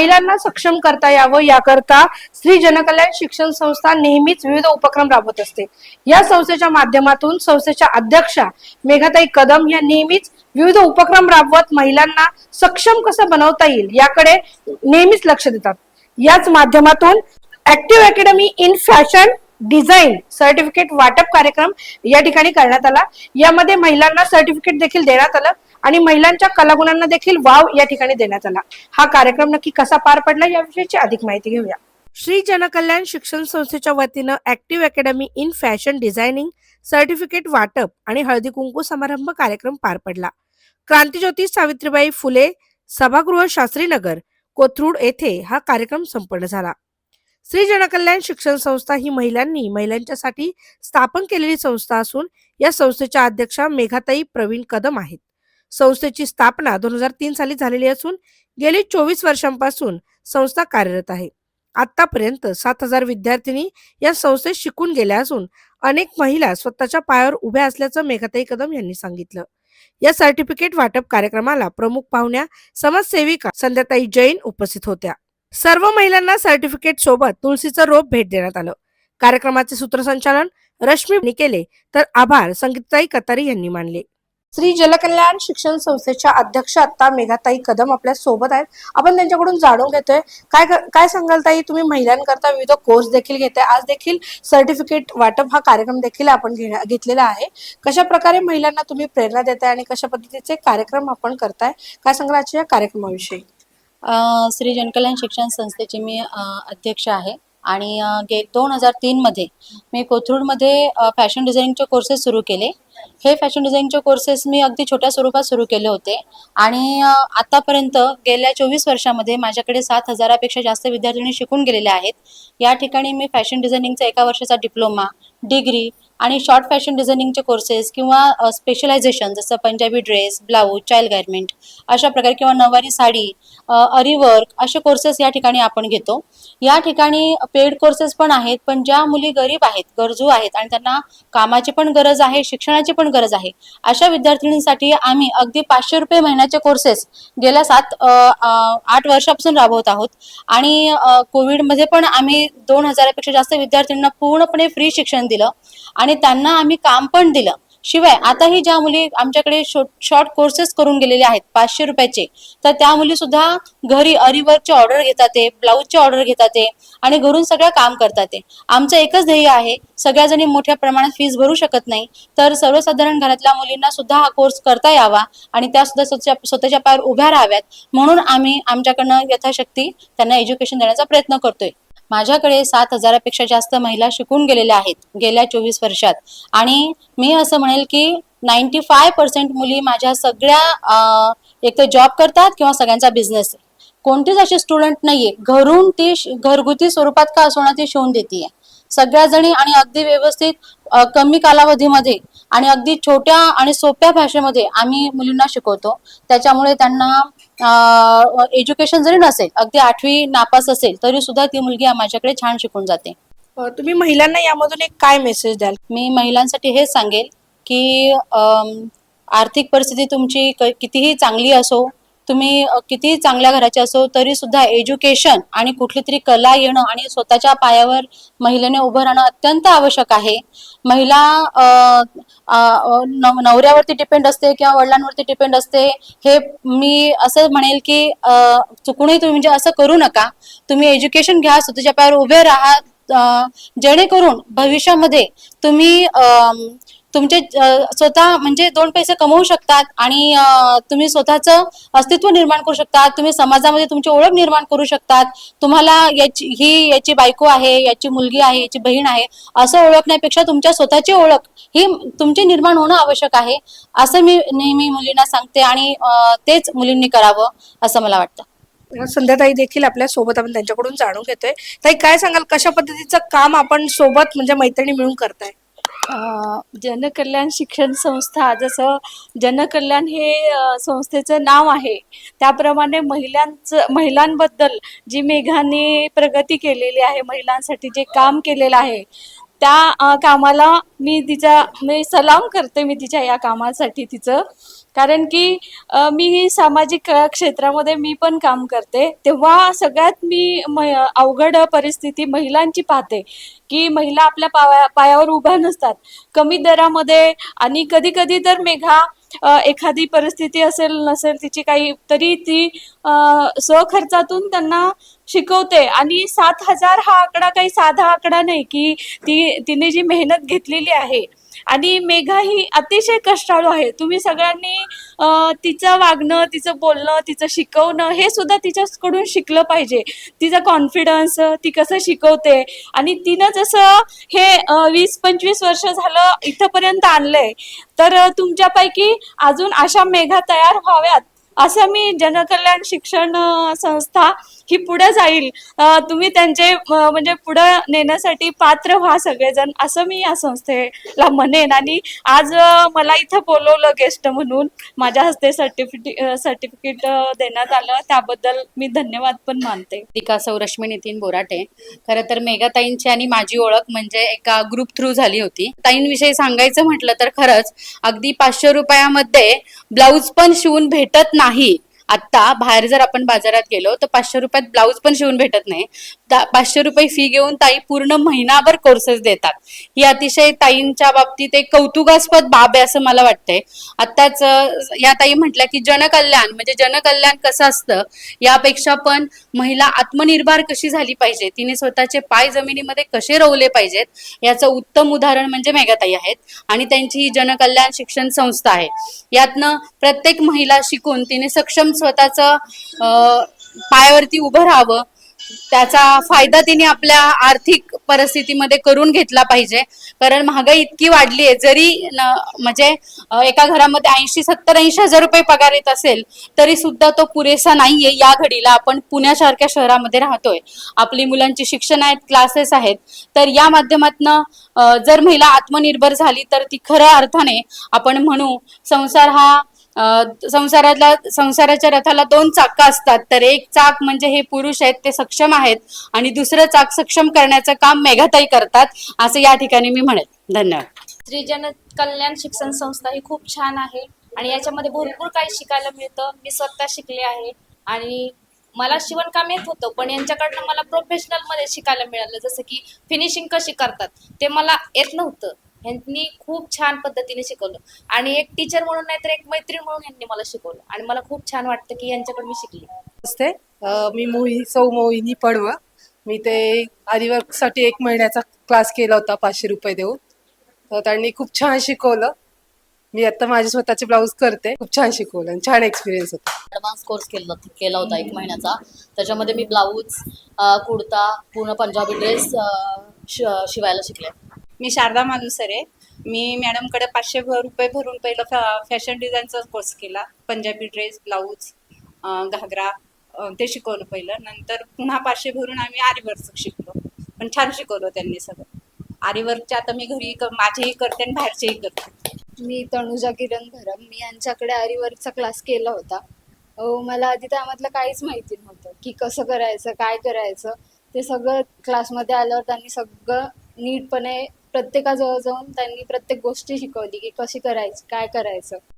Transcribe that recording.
महिलांना सक्षम करता यावं याकरता स्त्री जनकल्याण शिक्षण संस्था नेहमीच विविध उपक्रम राबवत असते. या संस्थेच्या माध्यमातून संस्थेच्या अध्यक्षा मेघाताई कदम या नेहमीच विविध उपक्रम राबवत महिलांना सक्षम कसं बनवता येईल याकडे नेहमीच लक्ष देतात. याच माध्यमातून active academy in fashion design certificate वाटप कार्यक्रम या ठिकाणी करण्यात आला. यामध्ये महिलांना सर्टिफिकेट देखील देण्यात आलं. आणि महिलांच्या कलागुणांना देखील वाव या ठिकाणी देण्यात आला. हा कार्यक्रम नक्की कसा पार पडला याविषयीची अधिक माहिती घेऊया. श्री जनकल्याण शिक्षण संस्थेच्या वतीनं active academy in fashion designing certificate वाटप आणि हळदी कुंकू समारंभ कार्यक्रम पार पडला. क्रांतीज्योती सावित्रीबाई फुले सभागृह शास्त्रीनगर कोथरूड येथे हा कार्यक्रम संपन्न झाला. श्री जनकल्याण शिक्षण संस्था ही महिलांनी महिलांच्यासाठी स्थापन केलेली संस्था असून या संस्थेच्या अध्यक्षा मेघाताई प्रवीण कदम आहेत. संस्थेची स्थापना दोन हजार तीन साली झालेली असून गेली चोवीस वर्षांपासून संस्था कार्यरत आहे. आतापर्यंत सात हजार विद्यार्थिनी या संस्थेत शिकून गेल्या असून अनेक महिला स्वतःच्या पायावर उभ्या असल्याचं मेघाताई कदम यांनी सांगितलं. या सर्टिफिकेट वाटप कार्यक्रमाला प्रमुख पाहुण्या समाजसेविका संध्याताई जैन उपस्थित होत्या. सर्व महिलांना सर्टिफिकेट सोबत तुळशीचं रोप भेट देण्यात आलं. कार्यक्रमाचे सूत्रसंचालन रश्मी केले तर आभार संगीताई कतारी यांनी मानले. श्री जलकल्याण शिक्षण संस्थेच्या अध्यक्ष आता मेघाताई कदम आपल्यासोबत आहेत. आपण त्यांच्याकडून जाणून घेतोय. काय काय सांगाल ताई? तुम्ही महिलांकरता विविध कोर्स देखील घेताय. आज देखील सर्टिफिकेट वाटप हा कार्यक्रम देखील आपण घेतलेला आहे. कशा प्रकारे महिलांना तुम्ही प्रेरणा देताय आणि कशा पद्धतीचे कार्यक्रम आपण करताय? काय सांगाल आजच्या या कार्यक्रमाविषयी? श्री जनकल्याण शिक्षण संस्थेचे मी अध्यक्ष आहे. आणि गे दोन हजार तीनमध्ये मी कोथरूडमध्ये फॅशन डिझाईनिंगचे कोर्सेस सुरू केले. हे फॅशन डिझाईनचे कोर्सेस मी अगदी छोट्या स्वरूपात सुरू केले होते. आणि आतापर्यंत गेल्या चोवीस वर्षामध्ये माझ्याकडे सात हजारापेक्षा जास्त विद्यार्थिनी शिकून गेलेल्या आहेत. या ठिकाणी मी फॅशन डिझायनिंगचा एका वर्षाचा डिप्लोमा डिग्री आणि शॉर्ट फॅशन डिझायनिंगचे कोर्सेस किंवा स्पेशलायझेशन जसं Punjabi dress blouse child garment अशा प्रकारे किंवा नवारी साडी अरी वर्क असे कोर्सेस या ठिकाणी आपण घेतो. या ठिकाणी पेड कोर्सेस पण आहेत पण ज्या मुली गरीब आहेत गरजू आहेत आणि त्यांना कामाची पण गरज आहे शिक्षणाची पण गरज आहे. अशा विद्यार्थिनींसाठी आम्ही अगदी पाचशे रुपये महिन्याचे कोर्सेस गेल्या सात आठ वर्षापासून राबवत आहोत. आणि कोविडमध्ये पण आम्ही दोन हजारापेक्षा जास्त विद्यार्थ्यांना पूर्णपणे फ्री शिक्षण दिलं. आणि त्यांना आम्ही काम पण दिलं. शिवाय आताही ज्या मुली आमच्याकडे शॉर्ट कोर्सेस करून गेलेले आहेत पाचशे रुपयाचे तर त्या मुली सुद्धा घरी अरिवर्कचे ऑर्डर घेतात ते ब्लाऊजचे ऑर्डर घेतात ते आणि घरून सगळं काम करतात. ते आमचं एकच ध्येय आहे सगळ्या जणी मोठ्या प्रमाणात फीस भरू शकत नाही तर सर्वसाधारण घरातल्या मुलींना सुद्धा हा कोर्स करता यावा आणि त्या सुद्धा स्वतःच्या स्वतःच्या पायावर उभ्या राहाव्यात. म्हणून आम्ही आमच्याकडनं यथाशक्ती त्यांना एज्युकेशन देण्याचा प्रयत्न करतोय. माझ्याकडे सात हजारापेक्षा जास्त महिला शिकून गेलेल्या आहेत गेल्या चोवीस वर्षात. आणि मी असं म्हणेल की नाईन्टी फाय पर्सेंट मुली माझ्या सगळ्या एक तर जॉब करतात किंवा सगळ्यांचा बिझनेस आहे. कोणतीच अशी स्टुडंट नाहीये. घरून ती श- घरगुती स्वरूपात का असोना ती शिवून देते सगळ्या जणी आणि अगदी व्यवस्थित कमी कालावधीमध्ये आणि अगदी छोट्या आणि सोप्या भाषेमध्ये आम्ही मुलींना शिकवतो. त्याच्यामुळे त्यांना एज्युकेशन जरी नसेल अगदी आठवी नापास असेल तरी सुद्धा ती मुलगी माझ्याकडे छान शिकून जाते. तुम्ही महिलांना यामधून एक काय मेसेज द्याल? मी महिलांसाठी हेच सांगेल की आर्थिक परिस्थिती तुमची कितीही चांगली असो तुम्ही किती चांगल्या घराचे असो तरी सुद्धा एज्युकेशन आणि कुठली तरी कला येणं आणि स्वतःच्या पायावर महिलेने उभं राहणं अत्यंत आवश्यक आहे. महिला नव- नवऱ्यावरती डिपेंड असते किंवा वडिलांवरती डिपेंड असते हे मी असं म्हणेल की चुकूनही तुम्ही म्हणजे असं करू नका. तुम्ही एज्युकेशन घ्या स्वतःच्या पायावर उभे राहा जेणेकरून भविष्यामध्ये तुम्ही तुमचे स्वतः म्हणजे दोन पैसे कमवू शकतात आणि तुम्ही स्वतःचं अस्तित्व निर्माण करू शकतात तुम्ही समाजामध्ये तुमची ओळख निर्माण करू शकतात. तुम्हाला याची ही याची बायको आहे याची मुलगी आहे याची बहीण आहे असं ओळखण्यापेक्षा तुमच्या स्वतःची ओळख ही तुमची निर्माण होणं आवश्यक आहे असं मी नेहमी मुलींना सांगते आणि तेच मुलींनी करावं असं मला वाटतं. संध्याताई देखील आपल्यासोबत आपण त्यांच्याकडून जाणून घेतोय. ताई काय सांगाल कशा पद्धतीचं काम आपण सोबत म्हणजे मैत्रिणी मिळून करताय? जनकल्याण शिक्षण संस्था जसं जनकल्याण हे संस्थेचं नाव आहे. त्याप्रमाणे महिलांचं महिलांबद्दल जी मेघाने प्रगती केलेली आहे महिलांसाठी जे काम केलेलं आहे त्या कामाला मी तिचा मी सलाम करते मी तिच्या या कामासाठी तिचं. कारण की मी सामाजिक क्षेत्रामध्ये मी पण काम करते. तेव्हा सगळ्यात मी म अवघड परिस्थिती महिलांची पाहते. की महिला आपल्या पाया पायावर उभ्या नसतात. कमी दरामध्ये आणि कधी कधी तर मेघा एखादी परिस्थिती असेल नसेल तिची काही तरी ती स्वखर्चातून त्यांना शिकवते. आणि सात हजार हा आकडा काही साधा आकडा नाही की ती तिने जी मेहनत घेतलेली आहे. आणि मेघा ही अतिशय कष्टाळू आहे. तुम्ही सगळ्यांनी तिचं वागणं तिचं बोलणं तिचं शिकवणं हे सुद्धा तिच्याकडून शिकलं पाहिजे. तिचा कॉन्फिडन्स ती कसं शिकवते? आणि तिनं जसं हे वीस पंचवीस वर्ष झालं इथंपर्यंत आणलंय. तर तुमच्यापैकी अजून अशा मेघा तयार व्हाव्यात? असं मी जनकल्याण शिक्षण संस्था ही पुढे जाईल. तुम्ही त्यांचे म्हणजे पुढे नेण्यासाठी पात्र व्हा सगळेजण असं मी या संस्थेला म्हणेन. आणि आज मला इथं बोलवलं गेस्ट म्हणून माझ्या हस्ते सर्टिफिकेट सर्टिफिकेट देण्यात आलं. त्याबद्दल मी धन्यवाद पण मानते. टीका सौरश्मी नितीन बोराटे. खरं तर मेघाताईंची आणि माझी ओळख म्हणजे एका ग्रुप थ्रू झाली होती. ताईंविषयी सांगायचं म्हटलं तर खरंच अगदी पाचशे रुपयामध्ये ब्लाऊज पण शिवून भेटत नाही आत्ता बाहेर जर आपण बाजारात गेलो तर पाचशे रुपयात ब्लाऊज पण शिवून भेटत नाही. पाचशे रुपये फी घेऊन ताई पूर्ण महिनाभर कोर्सेस देतात. ही अतिशय ताईंच्या बाबतीत एक कौतुकास्पद बाब आहे असं मला वाटतंय. आत्ताच या ताई म्हटल्या की जनकल्याण म्हणजे जनकल्याण कसं असतं यापेक्षा पण महिला आत्मनिर्भर कशी झाली पाहिजे तिने स्वतःचे पाय जमिनीमध्ये कसे रोवले पाहिजेत याचं उत्तम उदाहरण म्हणजे मेघाताई आहेत आणि त्यांची ही जनकल्याण शिक्षण संस्था आहे. यातनं प्रत्येक महिला शिकून तिने सक्षम स्वतःचं पायावरती उभं राहावं. त्याचा फायदा तिने आपल्या आर्थिक परिस्थितीमध्ये करून घेतला पाहिजे. कारण महागाई इतकी वाढली आहे जरी म्हणजे एका घरामध्ये ऐंशी सत्तर ऐंशी हजार रुपये पगार येत असेल तरी सुद्धा तो पुरेसा नाहीये. या घडीला आपण पुण्यासारख्या शहरामध्ये राहतोय. आपली मुलांची शिक्षण आहेत क्लासेस आहेत. तर या माध्यमातनं जर महिला आत्मनिर्भर झाली तर ती खऱ्या अर्थाने आपण म्हणू संसार हा संसाराला संसारातला संसाराच्या रथाला दोन चाकं असतात. तर एक चाक म्हणजे हे पुरुष आहेत ते सक्षम आहेत आणि दुसरं चाक सक्षम करण्याचं काम मेघाताई करतात असं या ठिकाणी मी म्हणेल धन्यवाद. स्त्री जन कल्याण शिक्षण संस्था ही खूप छान आहे आणि याच्यामध्ये भरपूर काही शिकायला मिळतं. मी स्वतः शिकले आहे आणि मला शिवणकाम येत होतं पण यांच्याकडनं मला प्रोफेशनलमध्ये शिकायला मिळालं. जसं की फिनिशिंग कशी करतात ते मला येत नव्हतं. यांनी खूप छान पद्धतीने शिकवलं. आणि एक टीचर म्हणून नाही तर एक मैत्रीण म्हणून यांनी मला शिकवलं. आणि मला खूप छान वाटतं की यांच्याकडे मी शिकले. असते मी मोही सौ मोहिनी पडव. मी ते आरीवर्कसाठी एक महिन्याचा क्लास केला होता पाचशे रुपये देऊन. तर त्यांनी खूप छान शिकवलं. मी आता माझे स्वतःचे ब्लाऊज करते. खूप छान शिकवलं आणि छान एक्सपिरियन्स होता. ॲडव्हान्स कोर्स केला केला होता एक महिन्याचा. त्याच्यामध्ये मी ब्लाऊज कुर्ता पूर्ण पंजाबी ड्रेस शिवायला शिकले. मी शारदा मालुसरे. मी मॅडमकडे पाचशे रुपये भरून पहिलं फॅ फॅशन डिझाईनचा कोर्स केला. पंजाबी ड्रेस ब्लाऊज घागरा ते शिकवलं पहिलं. नंतर पुन्हा पाचशे भरून आम्ही आरीवर्क शिकलो. पण छान शिकवलं त्यांनी सगळं. आरीवर्कचे आता मी घरी माझेही करते आणि बाहेरचेही करते. मी तनुजा किरण भरम. मी यांच्याकडे आरीवर्कचा क्लास केला होता. मला आधी त्यामधलं काहीच माहिती नव्हतं की कसं करायचं काय करायचं. ते सगळं क्लासमध्ये आल्यावर त्यांनी सगळं नीटपणे प्रत्येकाजवळ जाऊन त्यांनी प्रत्येक गोष्टी शिकवली की कशी करायची काय करायचं.